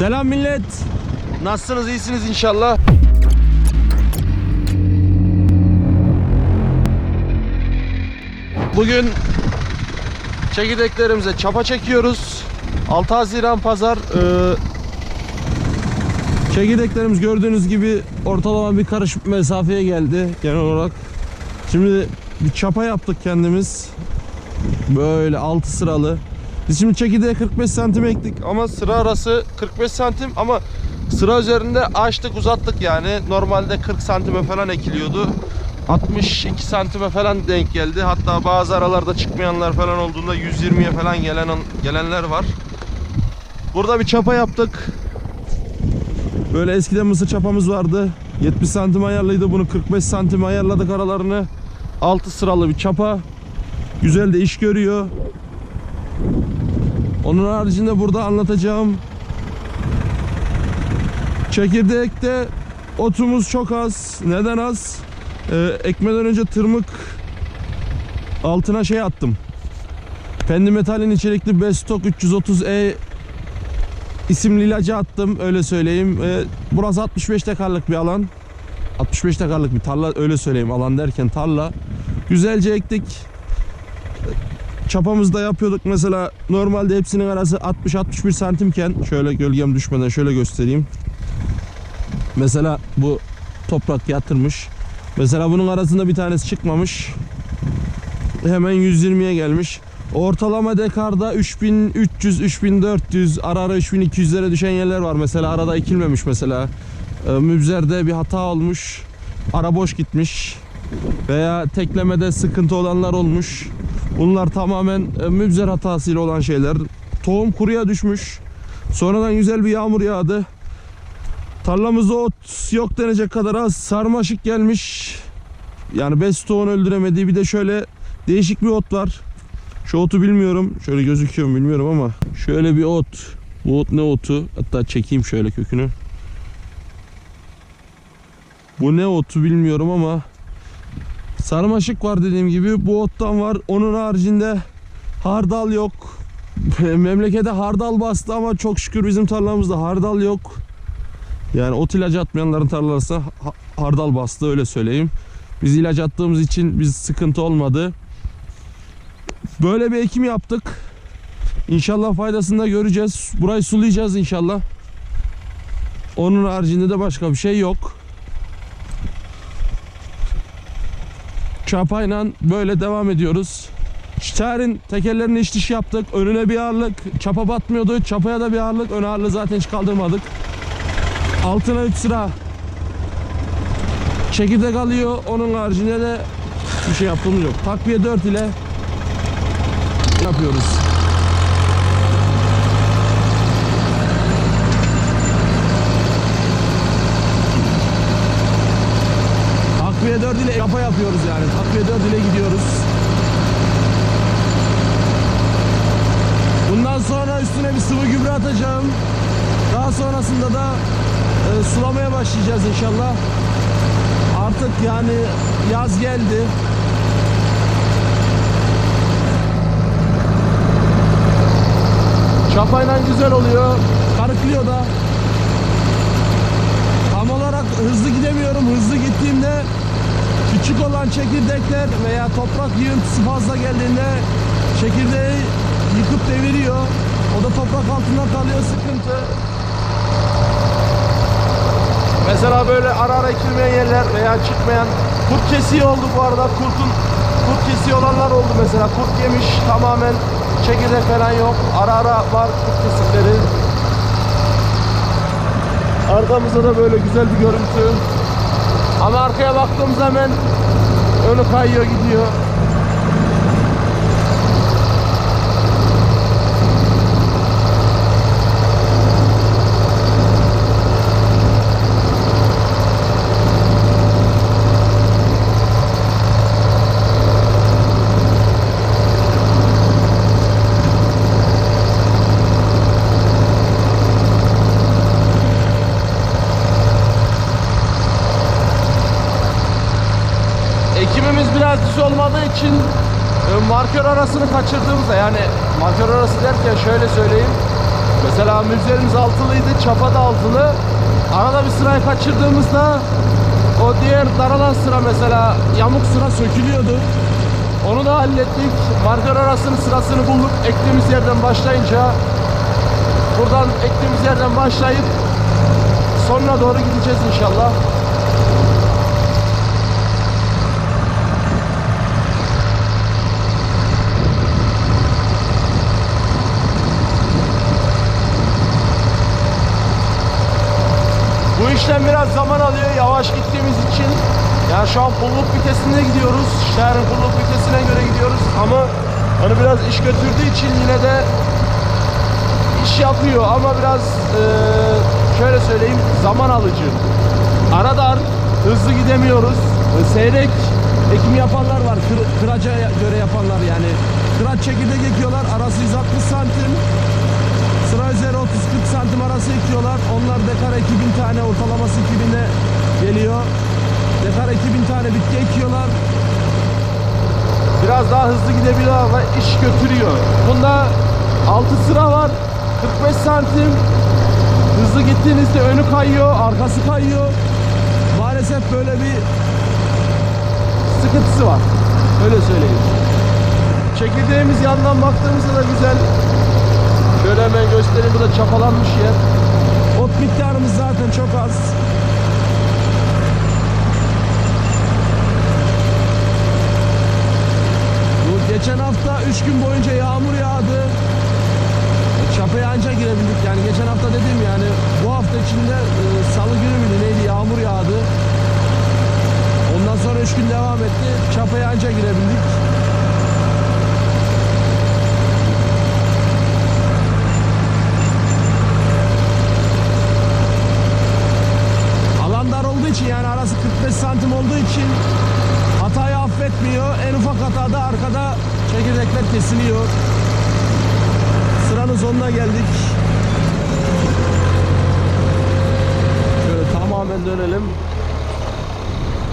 Selam millet. Nasılsınız? iyisiniz inşallah. Bugün çekirdeklerimize çapa çekiyoruz. 6 Haziran pazar. Ee, çekirdeklerimiz gördüğünüz gibi ortalama bir karış mesafeye geldi genel olarak. Şimdi bir çapa yaptık kendimiz. Böyle 6 sıralı. Biz şimdi çekirdeğe 45 santim ektik ama sıra arası 45 santim ama sıra üzerinde açtık uzattık yani. Normalde 40 santime falan ekiliyordu. 62 santime falan denk geldi. Hatta bazı aralarda çıkmayanlar falan olduğunda 120'ye falan gelen gelenler var. Burada bir çapa yaptık. Böyle eskiden mısır çapamız vardı. 70 santim ayarlıydı. Bunu 45 santim ayarladık aralarını. 6 sıralı bir çapa. Güzel de iş görüyor. Onun haricinde burada anlatacağım çekirdekte otumuz çok az. Neden az? Ee, ekmeden önce tırmık altına şey attım. Pendimetalin içerikli Bestok 330E isimli ilacı attım öyle söyleyeyim. Ee, burası 65 dekarlık bir alan. 65 dekarlık bir tarla öyle söyleyeyim alan derken tarla. Güzelce ektik çapamızda yapıyorduk mesela normalde hepsinin arası 60-61 santimken şöyle gölgem düşmeden şöyle göstereyim. Mesela bu toprak yatırmış. Mesela bunun arasında bir tanesi çıkmamış. Hemen 120'ye gelmiş. Ortalama dekarda 3300 3400 ara ara 3200'lere düşen yerler var. Mesela arada ekilmemiş mesela. Ee, mübzerde bir hata olmuş. Ara boş gitmiş. Veya teklemede sıkıntı olanlar olmuş. Bunlar tamamen e, mübzer hatasıyla olan şeyler. Tohum kuruya düşmüş. Sonradan güzel bir yağmur yağdı. Tarlamızda ot yok denecek kadar az. Sarmaşık gelmiş. Yani bestoğun öldüremediği bir de şöyle değişik bir ot var. Şu otu bilmiyorum. Şöyle gözüküyor mu bilmiyorum ama şöyle bir ot. Bu ot ne otu? Hatta çekeyim şöyle kökünü. Bu ne otu bilmiyorum ama Sarmaşık var dediğim gibi. Bu ottan var. Onun haricinde hardal yok. Memlekete hardal bastı ama çok şükür bizim tarlamızda hardal yok. Yani ot ilacı atmayanların tarlasına ha- hardal bastı öyle söyleyeyim. Biz ilaç attığımız için biz sıkıntı olmadı. Böyle bir ekim yaptık. İnşallah faydasını da göreceğiz. Burayı sulayacağız inşallah. Onun haricinde de başka bir şey yok. Çapayla böyle devam ediyoruz. Şiterin tekerlerini iç dış yaptık. Önüne bir ağırlık. Çapa batmıyordu. Çapaya da bir ağırlık. Ön ağırlığı zaten hiç kaldırmadık. Altına 3 sıra çekirdek alıyor. Onun haricinde de bir şey yaptığımız yok. Takviye 4 ile yapıyoruz. Takviye 4 ile yapa yapıyoruz yani. Takviye 4 ile gidiyoruz. Bundan sonra üstüne bir sıvı gübre atacağım. Daha sonrasında da e, sulamaya başlayacağız inşallah. Artık yani yaz geldi. Çapayla güzel oluyor. Karıklıyor da. Tam olarak hızlı gidemiyorum. Hızlı gittiğimde küçük olan çekirdekler veya toprak yığıntısı fazla geldiğinde çekirdeği yıkıp deviriyor. O da toprak altında kalıyor sıkıntı. Mesela böyle ara ara ekilmeyen yerler veya çıkmayan kurt kesiği oldu bu arada. Kurtun kurt kesiği olanlar oldu mesela. Kurt yemiş tamamen çekirdek falan yok. Ara ara var kurt kesikleri. Arkamızda da böyle güzel bir görüntü. Ama arkaya baktığımızda hemen önü kayıyor gidiyor. Ekimimiz biraz düz olmadığı için markör arasını kaçırdığımızda yani markör arası derken şöyle söyleyeyim. Mesela müzlerimiz altılıydı, çapa da altılı. Arada bir sırayı kaçırdığımızda o diğer daralan sıra mesela yamuk sıra sökülüyordu. Onu da hallettik. Marker arasının sırasını bulduk. Ektiğimiz yerden başlayınca buradan ektiğimiz yerden başlayıp sonuna doğru gideceğiz inşallah. İşlem biraz zaman alıyor yavaş gittiğimiz için. Yani şu an pulluk vitesinde gidiyoruz. Şehrin pulluk vitesine göre gidiyoruz ama hani biraz iş götürdüğü için yine de iş yapıyor ama biraz eee, şöyle söyleyeyim zaman alıcı. Ara dar, hızlı gidemiyoruz. E, Seyrek ekim yapanlar var. Kır, kıraca göre yapanlar yani. Kıraç çekirdek ekiyorlar. Arası 160 santim. Sıra üzeri 30-40 santim arası ekiyorlar. Onlar dekar 2000 tane ortalaması 2000'e geliyor. Dekar 2000 tane bitki ekiyorlar. Biraz daha hızlı gidebiliyor ama iş götürüyor. Bunda 6 sıra var. 45 santim. Hızlı gittiğinizde önü kayıyor, arkası kayıyor. Maalesef böyle bir sıkıntısı var. Öyle söyleyeyim. Çekirdeğimiz yandan baktığımızda da güzel. Şöyle hemen göstereyim. Bu da çapalanmış yer. Ot miktarımız zaten çok az. Bu geçen hafta 3 gün boyunca yağmur yağdı. Çapaya anca girebildik. Yani geçen hafta dediğim yani bu hafta içinde e, salı günü müydü neydi yağmur yağdı. Ondan sonra 3 gün devam etti. Çapaya anca girebildik. Alan dar olduğu için yani arası 45 santim olduğu için hatayı affetmiyor. En ufak hatada arkada çekirdekler kesiliyor. Sıranın sonuna geldik. Şöyle tamamen dönelim.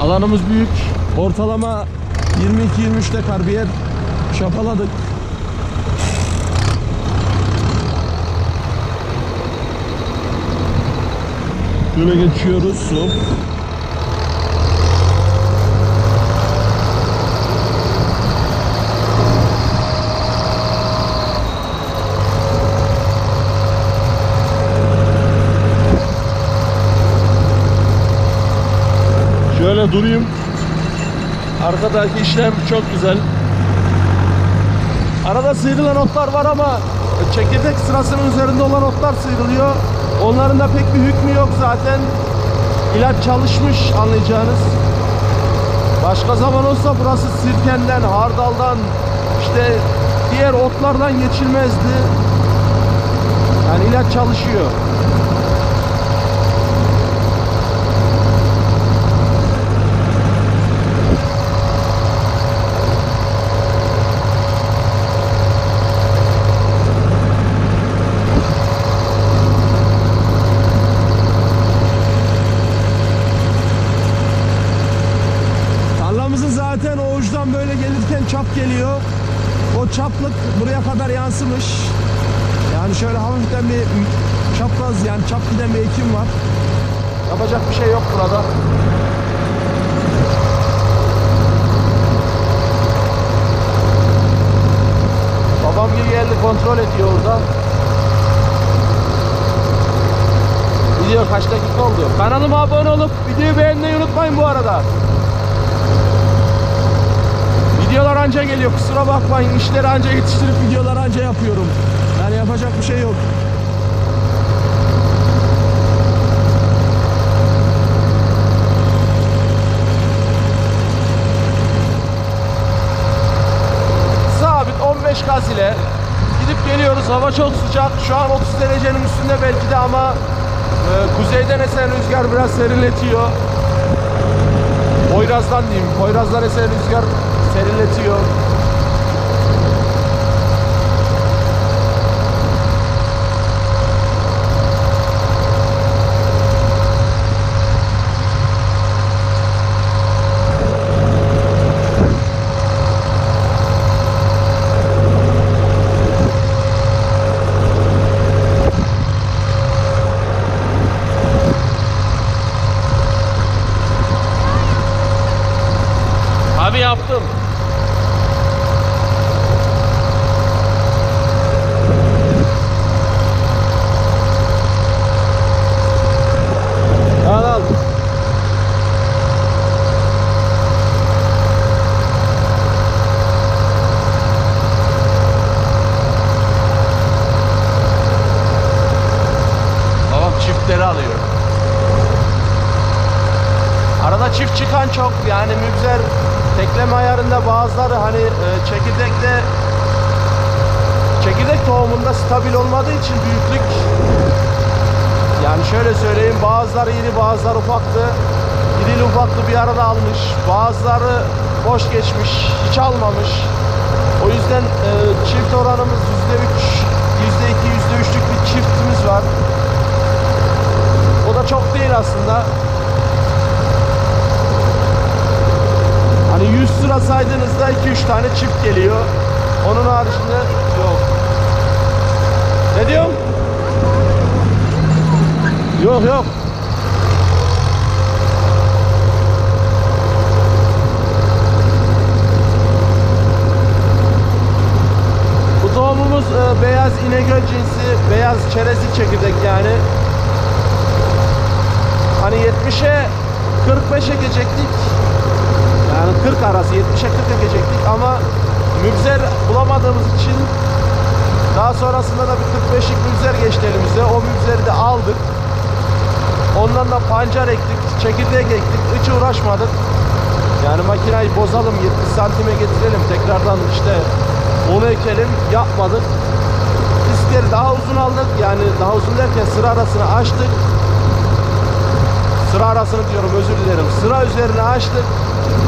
Alanımız büyük. Ortalama 22-23 dekar bir yer çapaladık. Şöyle geçiyoruz. Hop. Şöyle durayım. Arkadaki işlem çok güzel. Arada sıyrılan otlar var ama çekirdek sırasının üzerinde olan otlar sıyrılıyor. Onların da pek bir hükmü yok zaten. İlaç çalışmış anlayacağınız. Başka zaman olsa burası sirkenden, hardaldan, işte diğer otlardan geçilmezdi. Yani ilaç çalışıyor. Uçtan böyle gelirken çap geliyor. O çaplık buraya kadar yansımış. Yani şöyle hafiften bir çapraz yani çap giden bir ekim var. Yapacak bir şey yok burada. Babam gibi geldi kontrol ediyor orada. Video kaç dakika oldu? Kanalıma abone olup videoyu beğenmeyi unutmayın bu arada. Videolar anca geliyor kusura bakmayın işleri anca yetiştirip videolar anca yapıyorum. Yani yapacak bir şey yok. Sabit 15 gaz ile gidip geliyoruz. Hava çok sıcak. Şu an 30 derecenin üstünde belki de ama e, kuzeyden esen rüzgar biraz serinletiyor. Poyraz'dan diyeyim. Poyraz'dan esen rüzgar serinletiyor. Çift çıkan çok yani mübzer tekleme ayarında bazıları hani e, çekirdekte çekirdek tohumunda stabil olmadığı için büyüklük yani şöyle söyleyeyim bazıları iri bazıları ufaktı. İrili ufaklı bir arada almış. Bazıları boş geçmiş. Hiç almamış. O yüzden e, çift oranımız %3, %2, %3'lük bir çiftimiz var. O da çok değil aslında. 100 sıra saydığınızda 2-3 tane çift geliyor. Onun haricinde yok. Ne diyorsun? Yok yok. Bu tohumumuz e, beyaz İnegöl cinsi, beyaz çerezlik çekirdek yani. Hani 70'e 45'e geçecektik. Yani 40 arası 70'e 40'a geçecektik ama mübzer bulamadığımız için daha sonrasında da bir 45'lik mübzer geçti elimize. O mübzeri de aldık. Ondan da pancar ektik, çekirdek ektik. Hiç uğraşmadık. Yani makinayı bozalım, 70 santime getirelim. Tekrardan işte onu ekelim. Yapmadık. Diskleri daha uzun aldık. Yani daha uzun derken sıra arasını açtık. Sıra arasını diyorum özür dilerim. Sıra üzerine açtık.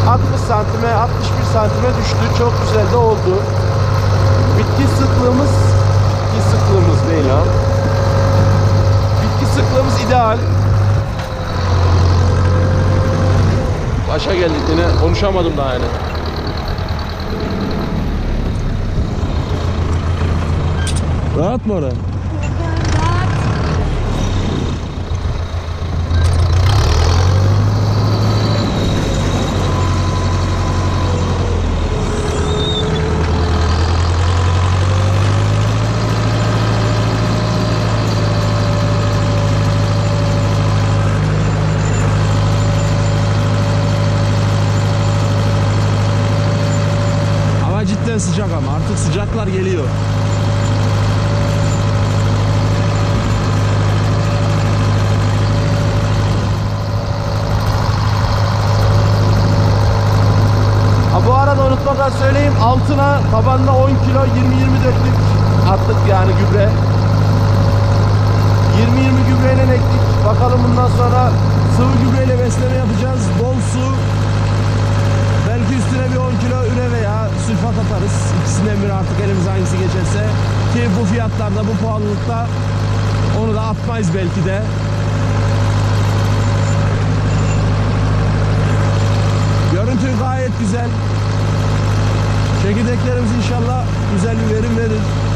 60 santime, 61 santime düştü. Çok güzel de oldu. Bitki sıklığımız, bitki sıklığımız değil ha. Bitki sıklığımız ideal. Başa geldik yine konuşamadım daha yani. Rahat mı oraya? Hava cidden sıcak ama artık sıcaklar geliyor. Ha bu arada unutmadan söyleyeyim altına tabanına 10 kilo 20-20 döktük attık yani gübre. 20-20 gübreyle ektik. Bakalım bundan sonra sıvı gübreyle besleme yapacağız. Bol su, üstüne bir 10 kilo üre veya sülfat atarız. İkisinden biri artık elimize hangisi geçerse. Ki bu fiyatlarda, bu pahalılıkta onu da atmayız belki de. Görüntü gayet güzel. Çekirdeklerimiz inşallah güzel bir verim verir.